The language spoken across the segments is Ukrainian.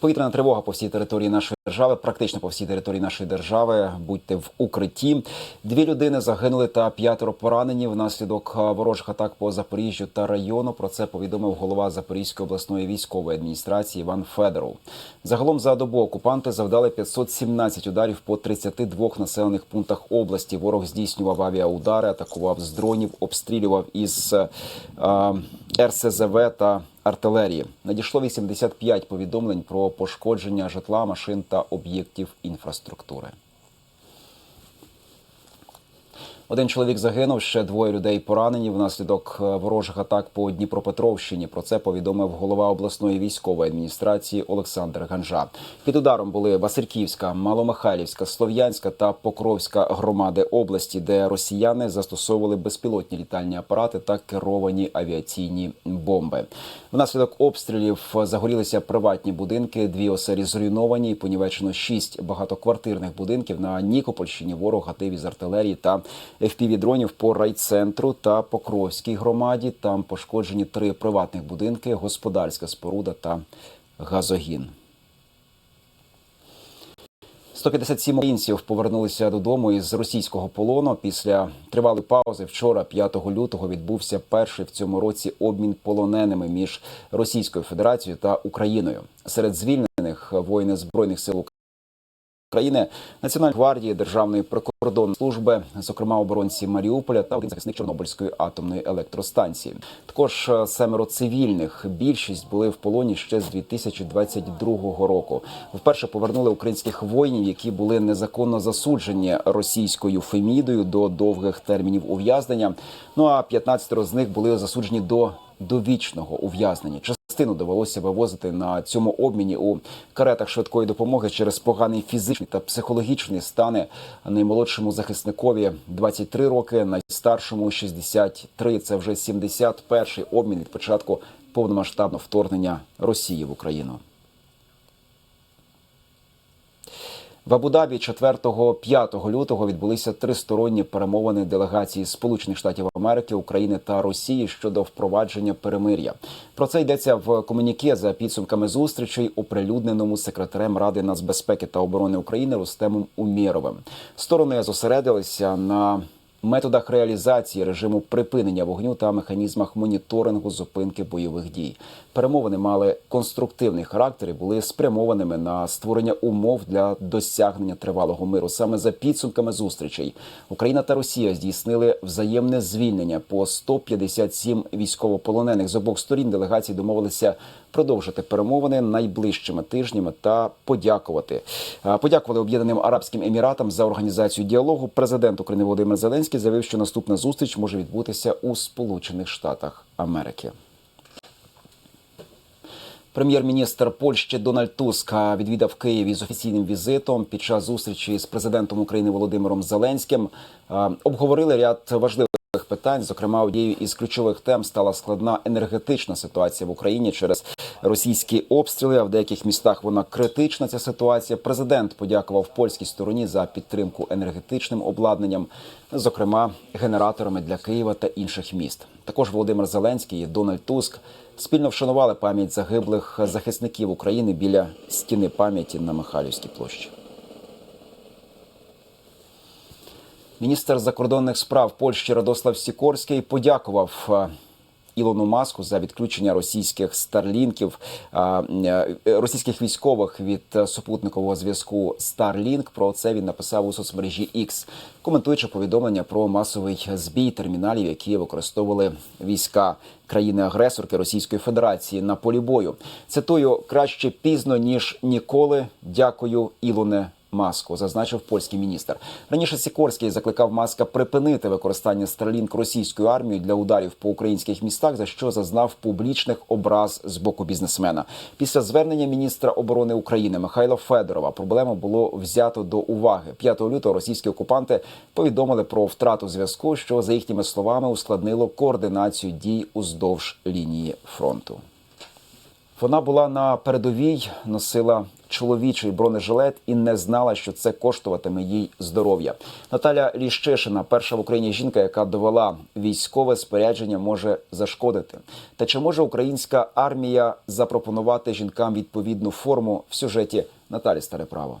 Повітряна тривога по всій території нашої держави, практично по всій території нашої держави. Будьте в укритті. Дві людини загинули та п'ятеро поранені внаслідок ворожих атак по Запоріжжю та району. Про це повідомив голова Запорізької обласної військової адміністрації Іван Федоров. Загалом за добу окупанти завдали 517 ударів по 32 населених пунктах області. Ворог здійснював авіаудари, атакував з дронів, обстрілював із е, РСЗВ та артилерії. Надійшло 85 повідомлень про пошкодження житла, машин та об'єктів інфраструктури. Один чоловік загинув, ще двоє людей поранені внаслідок е, ворожих атак по Дніпропетровщині. Про це повідомив голова обласної військової адміністрації Олександр Ганжа. Під ударом були Васильківська, Маломихайлівська, Слов'янська та Покровська громади області, де росіяни застосовували безпілотні літальні апарати та керовані авіаційні бомби. Внаслідок обстрілів загорілися приватні будинки. Дві оселі зруйновані. Понівечено шість багатоквартирних будинків на Нікопольщині. Ворог гатив із артилерії та FPV-дронів по райцентру та Покровській громаді. Там пошкоджені три приватних будинки, господарська споруда та газогін. 157 українців повернулися додому із російського полону. Після тривалої паузи вчора, 5 лютого, відбувся перший в цьому році обмін полоненими між Російською Федерацією та Україною. Серед звільнених воїни збройних сил України, Національної гвардії, Державної прикордонної служби, зокрема оборонці Маріуполя та один захисник Чорнобильської атомної електростанції. Також е, семеро цивільних. Більшість були в полоні ще з 2022 року. Вперше повернули українських воїнів, які були незаконно засуджені російською фемідою до довгих термінів ув'язнення. Ну а 15 з них були засуджені до довічного ув'язнення. Частину довелося вивозити на цьому обміні у каретах швидкої допомоги через поганий фізичний та психологічний стани. Наймолодшому захисникові 23 роки, найстаршому 63. Це вже 71-й обмін від початку повномасштабного вторгнення Росії в Україну. В Абу-Дабі 4-5 лютого відбулися тристоронні перемовини делегації Сполучених Штатів Америки, України та Росії щодо впровадження перемир'я. Про це йдеться в комуніке за підсумками зустрічей, оприлюдненому секретарем Ради нацбезпеки та оборони України Рустемом Умєровим. Сторони зосередилися на методах реалізації режиму припинення вогню та механізмах моніторингу зупинки бойових дій. Перемовини мали конструктивний характер і були спрямованими на створення умов для досягнення тривалого миру. Саме за підсумками зустрічей Україна та Росія здійснили взаємне звільнення по 157 військовополонених з обох сторін. Делегації домовилися продовжити перемовини найближчими тижнями та подякувати. Подякували Об'єднаним Арабським Еміратам за організацію діалогу. Президент України Володимир Зеленський заявив, що наступна зустріч може відбутися у Сполучених Штатах Америки. Прем'єр-міністр Польщі Дональд Туск відвідав Київ із офіційним візитом під час зустрічі з президентом України Володимиром Зеленським. Е, Обговорили ряд важливих питань. Зокрема, однією із ключових тем стала складна енергетична ситуація в Україні через російські обстріли. А в деяких містах вона критична. Ця ситуація. Президент подякував польській стороні за підтримку енергетичним обладнанням, зокрема генераторами для Києва та інших міст. Також Володимир Зеленський і Дональд Туск спільно вшанували пам'ять загиблих захисників України біля стіни пам'яті на Михайлівській площі. Міністр закордонних справ Польщі Радослав Сікорський подякував е, Ілону Маску за відключення російських старлінків е, е, російських військових від супутникового зв'язку Starlink. Про це він написав у соцмережі X, коментуючи повідомлення про масовий збій терміналів, які використовували війська країни-агресорки Російської Федерації на полі бою. Цитую краще пізно ніж ніколи. Дякую, Ілоне. Маску зазначив польський міністр. Раніше Сікорський закликав Маска припинити використання Starlink російською армією для ударів по українських містах, за що зазнав публічних образ з боку бізнесмена. Після звернення міністра оборони України Михайла Федорова проблему було взято до уваги. 5 лютого російські окупанти повідомили про втрату зв'язку, що за їхніми словами ускладнило координацію дій уздовж лінії фронту. Вона була на передовій, носила чоловічий бронежилет і не знала, що це коштуватиме їй здоров'я. Наталя Ліщишина, перша в Україні жінка, яка довела військове спорядження може зашкодити. Та чи може українська армія запропонувати жінкам відповідну форму в сюжеті Наталі Стареправо?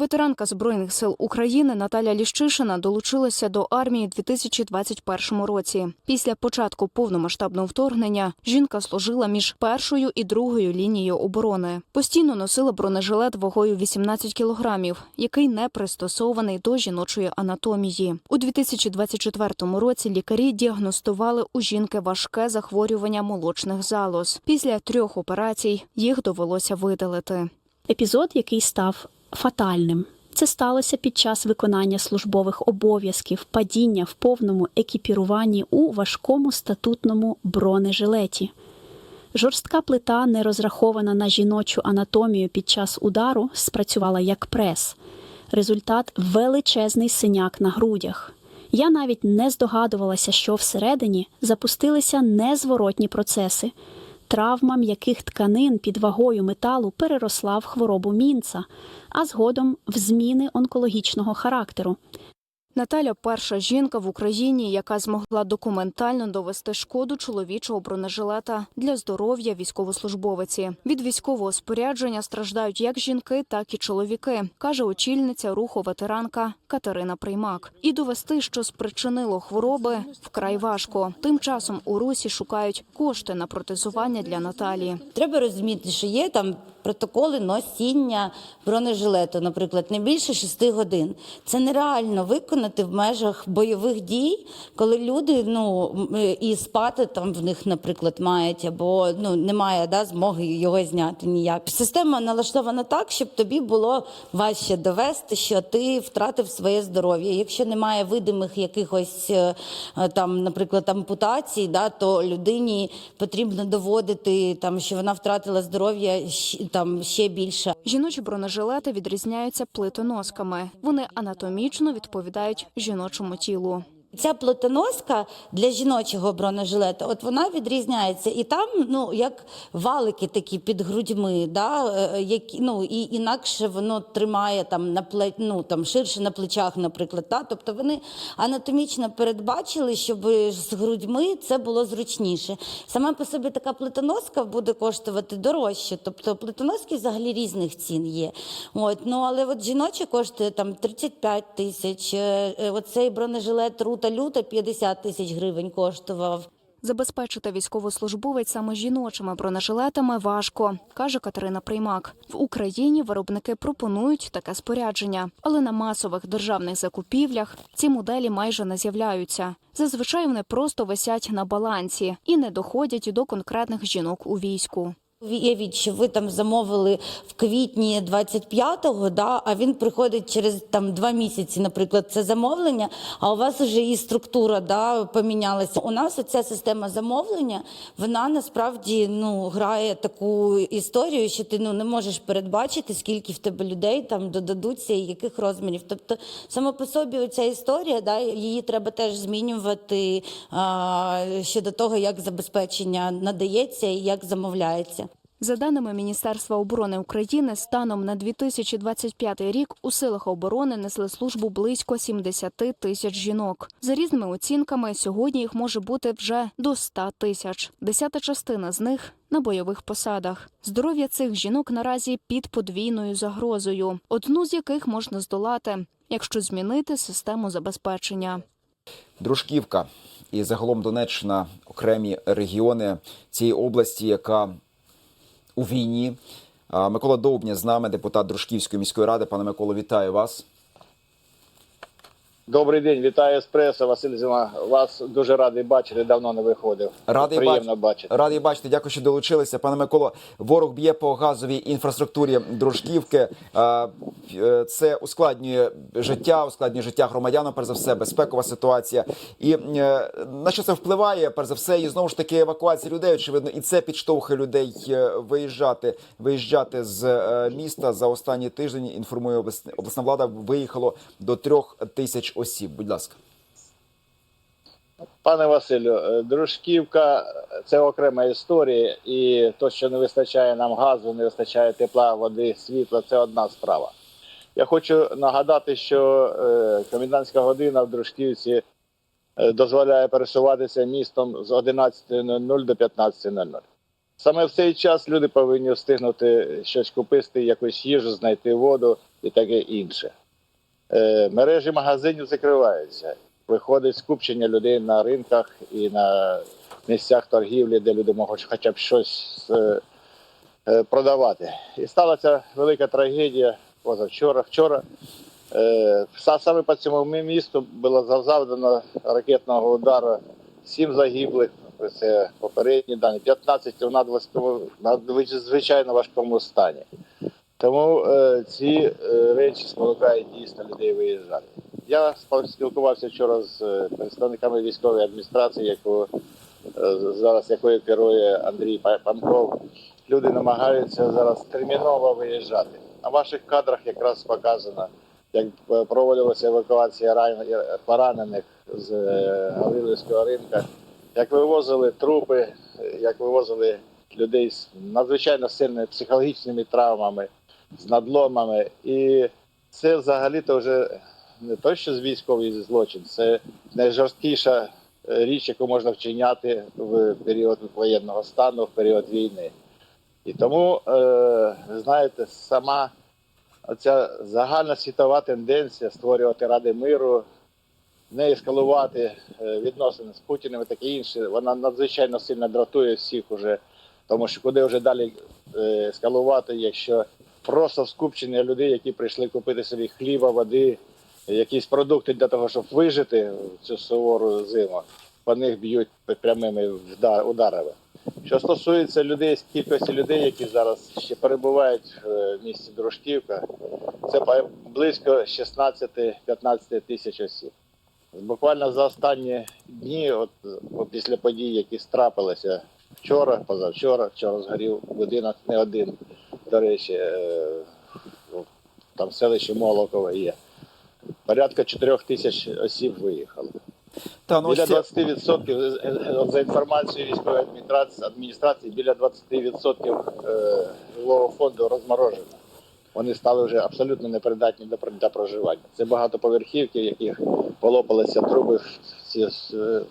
Ветеранка Збройних сил України Наталя Ліщишина долучилася до армії у 2021 році. Після початку повномасштабного вторгнення жінка служила між першою і другою лінією оборони. Постійно носила бронежилет вагою 18 кілограмів, який не пристосований до жіночої анатомії. У 2024 році лікарі діагностували у жінки важке захворювання молочних залоз. Після трьох операцій їх довелося видалити. епізод, який став фатальним. Це сталося під час виконання службових обов'язків, падіння в повному екіпіруванні у важкому статутному бронежилеті. Жорстка плита, не розрахована на жіночу анатомію під час удару, спрацювала як прес. Результат величезний синяк на грудях. Я навіть не здогадувалася, що всередині запустилися незворотні процеси. Травма м'яких тканин під вагою металу переросла в хворобу мінца, а згодом в зміни онкологічного характеру. Наталя перша жінка в Україні, яка змогла документально довести шкоду чоловічого бронежилета для здоров'я військовослужбовиці. Від військового спорядження страждають як жінки, так і чоловіки, каже очільниця руху ветеранка Катерина Приймак. І довести, що спричинило хвороби, вкрай важко. Тим часом у русі шукають кошти на протезування для Наталі. Треба розуміти, що є там протоколи носіння бронежилету, наприклад, не більше 6 годин. Це нереально виконати в межах бойових дій, коли люди ну і спати там в них, наприклад, мають, або ну немає да, змоги його зняти ніяк. Система налаштована так, щоб тобі було важче довести, що ти втратив своє здоров'я. Якщо немає видимих якихось е, е, там, наприклад, ампутацій, да, то людині потрібно доводити там, що вона втратила здоров'я там ще більше. Жіночі бронежилети відрізняються плитоносками. Вони анатомічно відповідають жіночому тілу. Ця плотоноска для жіночого бронежилета, от вона відрізняється, і там ну як валики такі під грудьми, да, е, які ну і інакше воно тримає там на пле, ну, там ширше на плечах, наприклад. Да? Тобто вони анатомічно передбачили, щоб з грудьми це було зручніше. Сама по собі така плитоноска буде коштувати дорожче. Тобто плитоноски взагалі різних цін є. От ну але от жіночі коштує там 35 тисяч. е, е, Оцей бронежилет рута люта 50 тисяч гривень коштував. Забезпечити військовослужбовець саме жіночими бронежилетами важко, каже Катерина Приймак. В Україні виробники пропонують таке спорядження, але на масових державних закупівлях ці моделі майже не з'являються. Зазвичай вони просто висять на балансі і не доходять до конкретних жінок у війську. Уявіть, що ви там замовили в квітні 25-го, да, а він приходить через там два місяці, наприклад, це замовлення, а у вас вже і структура да, помінялася. У нас ця система замовлення, вона насправді ну, грає таку історію, що ти ну, не можеш передбачити, скільки в тебе людей там додадуться і яких розмірів. Тобто, саме по собі ця історія, да, її треба теж змінювати а, щодо того, як забезпечення надається і як замовляється. За даними Міністерства оборони України, станом на 2025 рік у силах оборони несли службу близько 70 тисяч жінок. За різними оцінками, сьогодні їх може бути вже до 100 тисяч. Десята частина з них на бойових посадах. Здоров'я цих жінок наразі під подвійною загрозою, одну з яких можна здолати, якщо змінити систему забезпечення. Дружківка і загалом Донеччина окремі регіони цієї області, яка у війні. Микола Довбня з нами, депутат Дружківської міської ради. Пане Миколо, вітаю вас. Добрий день, вітаю еспресо. Василь Зима. Вас дуже радий бачити. Давно не виходив. Радий Приємно бач- бачити. Радий бачити. Дякую, що долучилися. Пане Миколо, ворог б'є по газовій інфраструктурі Дружківки. Е, Це ускладнює життя, ускладнює життя громадянам, перш за все, безпекова ситуація. І е, на що це впливає? Перш за все, і знову ж таки евакуація людей. Очевидно, і це підштовхує людей е, виїжджати, виїжджати з міста за останній тиждень. Інформує обласна влада. Виїхало до трьох тисяч осіб. Будь ласка. Пане Василю, е, Дружківка це окрема історія, і то, що не вистачає нам газу, не вистачає тепла, води, світла, це одна справа. Я хочу нагадати, що е, комендантська година в Дружківці е, дозволяє пересуватися містом з 11.00 до 15.00. Саме в цей час люди повинні встигнути щось купити, якусь їжу, знайти воду і таке інше. Е, мережі магазинів закриваються. Виходить скупчення людей на ринках і на місцях торгівлі, де люди можуть хоча б щось е, е, продавати. І сталася велика трагедія позавчора. Вчора саме по цьому місту було завдано ракетного удару. Сім загиблих, це попередні дані, 15 в надважкому- надзвичайно важкому стані. Тому е, ці е, речі спонукають дійсно людей виїжджати. Я спілкувався вчора з е, представниками військової адміністрації, яку е, зараз якою керує Андрій Панков. Люди намагаються зараз терміново виїжджати. На ваших кадрах якраз показано, як проводилася евакуація ран- поранених з е, Гаврилівського ринка, як вивозили трупи, як вивозили людей з надзвичайно сильними психологічними травмами з надломами. І це взагалі-то вже не то, що військовий злочин, це найжорсткіша е, річ, яку можна вчиняти в період воєнного стану, в період війни. І тому, е, знаєте, сама оця загальна світова тенденція створювати ради миру, не ескалувати е, відносини з Путіним і таке інше, вона надзвичайно сильно дратує всіх уже, тому що куди вже далі е, ескалувати, якщо просто скупчення людей, які прийшли купити собі хліба, води, якісь продукти для того, щоб вижити в цю сувору зиму, по них б'ють прямими ударами. Що стосується людей, кількості людей, які зараз ще перебувають в місті Дружківка, це близько 16-15 тисяч осіб. Буквально за останні дні, от, от після подій, які страпилися вчора, позавчора, вчора згорів будинок не один, до речі, е, ну, там в селищі Молокове є. Порядка 4 тисяч осіб виїхало. Та, ну, Біля 20% е, е, за інформацією військової адміністрації, адміністрації біля 20% е, жилого фонду розморожено. Вони стали вже абсолютно непридатні для проживання. Це багатоповерхівки, в яких полопалися труби в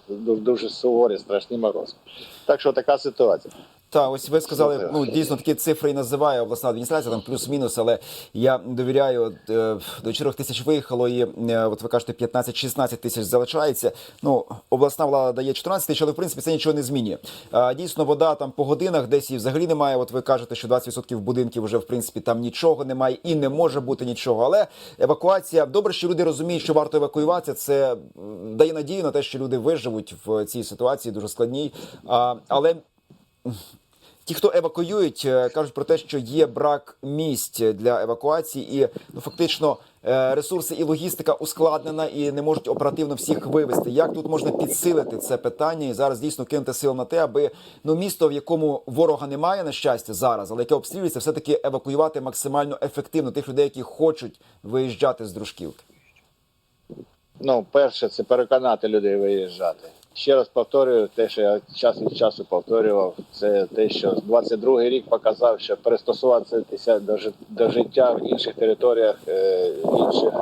дуже, дуже суворі, страшні морози. Так що така ситуація. Та ось ви сказали, ну дійсно такі цифри і називає обласна адміністрація, там плюс-мінус, але я довіряю е, до 4 тисяч виїхало, і е, от ви кажете, 15-16 тисяч залишається. Ну обласна влада дає 14 тисяч, але в принципі це нічого не змінює. А, дійсно, вода там по годинах десь і взагалі немає. От ви кажете, що 20% будинків вже в принципі там нічого немає і не може бути нічого. Але евакуація добре, що люди розуміють, що варто евакуюватися. Це дає надію на те, що люди виживуть в цій ситуації дуже складній. А, але Ті, хто евакуюють, е, кажуть про те, що є брак місць для евакуації, і ну фактично е, ресурси і логістика ускладнена і не можуть оперативно всіх вивезти. Як тут можна підсилити це питання і зараз дійсно кинути сил на те, аби ну місто, в якому ворога немає на щастя зараз, але яке обстрілюється, все таки евакуювати максимально ефективно тих людей, які хочуть виїжджати з дружківки. Ну, перше, це переконати людей виїжджати. Ще раз повторюю те, що я час від часу повторював, це те, що 22-й рік показав, що пристосуватися до, жит- до життя в інших територіях, е, в інших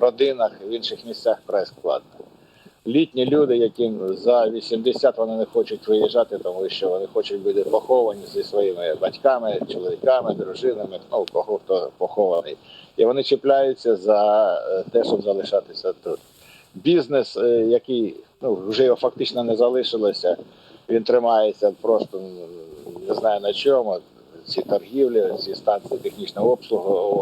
родинах, в інших місцях вкрай складно. Літні люди, яким за 80 вони не хочуть виїжджати, тому що вони хочуть бути поховані зі своїми батьками, чоловіками, дружинами, ну, кого хто похований. І вони чіпляються за е, те, щоб залишатися тут. Бізнес, е, який ну, вже його фактично не залишилося, він тримається просто не знаю на чому. Ці торгівлі, ці станції технічного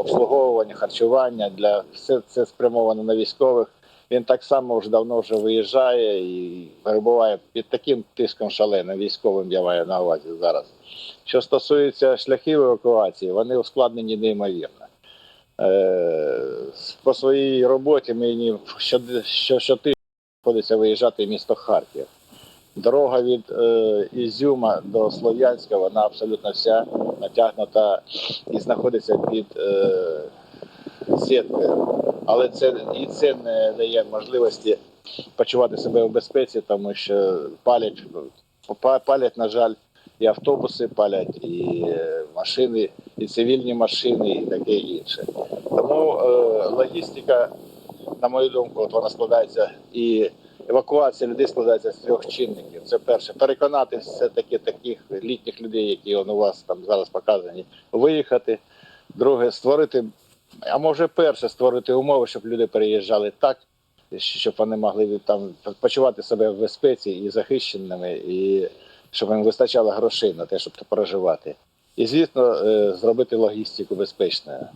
обслуговування, харчування для все це спрямовано на військових. Він так само вже давно вже виїжджає і перебуває під таким тиском шаленим військовим. Я маю на увазі зараз. Що стосується шляхів евакуації, вони ускладнені неймовірно. Е, по своїй роботі мені щод- що, щотижня приходиться виїжджати в місто Харків. Дорога від е, Ізюма до Слов'янська, вона абсолютно вся натягнута і знаходиться під е, сіткою. Але це і це не дає можливості почувати себе в безпеці, тому що палять, палять, на жаль, і автобуси палять, і е, машини, і цивільні машини, і таке інше. Тому е, логістика, на мою думку, от вона складається і евакуація людей складається з трьох чинників. Це перше, переконати все-таки таких літніх людей, які у вас там зараз показані, виїхати. Друге, створити, а може перше, створити умови, щоб люди переїжджали так, щоб вони могли там почувати себе в безпеці і захищеними, і щоб їм вистачало грошей на те, щоб проживати. І, звісно, е, зробити логістику безпечною.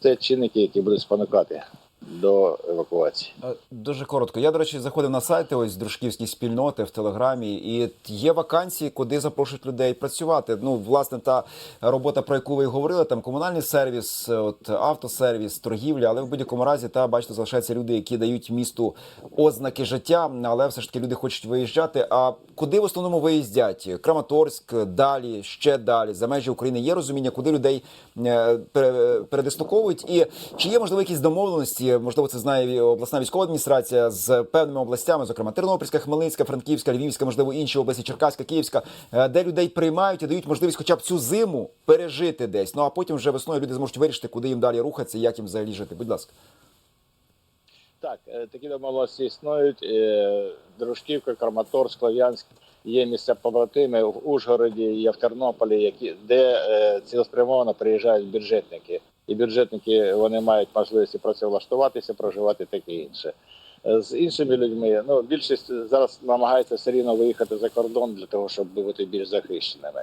Це чинники, які будуть спонукати до евакуації. Е, Дуже коротко. Я, до речі, заходив на сайти ось дружківські спільноти в Телеграмі, і є вакансії, куди запрошують людей працювати. Ну, власне, та робота, про яку ви говорили, там комунальний сервіс, е, от автосервіс, торгівля, але в будь-якому разі, та бачите, залишаються люди, які дають місту ознаки життя, але все ж таки люди хочуть виїжджати. А куди в основному виїздять? Краматорськ, далі, ще далі, за межі України є розуміння, куди людей е, пере- передислоковують, і чи є можливо якісь домовленості? Можливо, це знає обласна військова адміністрація з певними областями, зокрема Тернопільська, Хмельницька, Франківська, Львівська, можливо, інші області, Черкаська, Київська, е, де людей приймають і дають можливість, хоча б цю зиму пережити десь. Ну а потім вже весною люди зможуть вирішити, куди їм далі рухатися, і як їм взагалі жити. Будь ласка. Так, е, такі домовленості існують. Е, Дружківка, Краматорськ, Слов'янськ. Є місця побратими в Ужгороді, є в Тернополі, які, де цілеспрямовано приїжджають бюджетники. І бюджетники вони мають можливість працевлаштуватися, проживати таке інше. Е, З іншими людьми, ну більшість зараз намагається все рівно виїхати за кордон для того, щоб бути більш захищеними.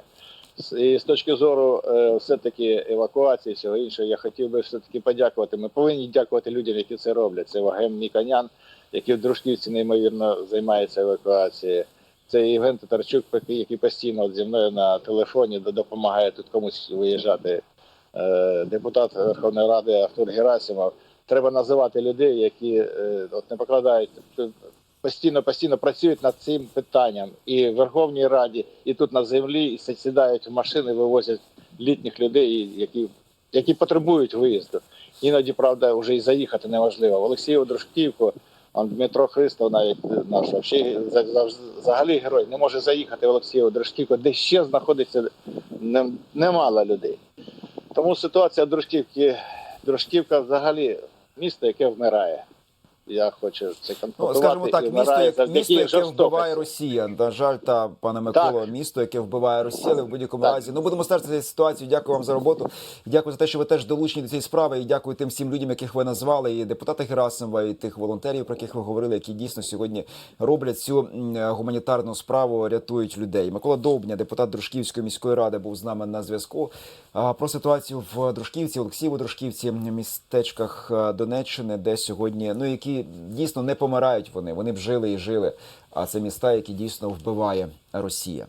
І з точки зору е, все-таки евакуації всього іншого, я хотів би все-таки подякувати. Ми повинні дякувати людям, які це роблять. Це Вагем Ніконян, який в Дружківці неймовірно займається евакуацією. Це Євген Татарчук, який постійно зі мною на телефоні допомагає тут комусь виїжджати. Е, Депутат Верховної Ради Артур Герасимов. Треба називати людей, які е, от не покладають постійно постійно працюють над цим питанням і в Верховній Раді, і тут на землі, і сідають в машини, вивозять літніх людей, які, які потребують виїзду. Іноді, правда, вже і заїхати неможливо. В Олексіїв Дружківку, Дмитро Христов, навіть е, наш взагалі герой, не може заїхати в Олексіїв Дружківку, де ще знаходиться немало людей. Тому ситуація Дружківки, Дружківка взагалі місто, яке вмирає. Я хочу це Ну, констатувати. скажімо так, місто, як, місто, яке жорстокості. вбиває Росія. На жаль, та пане Миколо, Так. місто, яке вбиває Росія, але в будь-якому разі. Ну будемо за ситуацію. Дякую вам за роботу. Дякую за те, що ви теж долучені до цієї справи. І дякую тим всім людям, яких ви назвали, і депутата Герасимова, і тих волонтерів, про яких ви говорили, які дійсно сьогодні роблять цю гуманітарну справу, рятують людей. Микола Довбня, депутат Дружківської міської ради, був з нами на зв'язку. Про ситуацію в Дружківці, Олексієву Дружківці, містечках е, Донеччини, де сьогодні, ну які дійсно не помирають вони. Вони б жили і жили. А це міста, які дійсно вбиває Росія.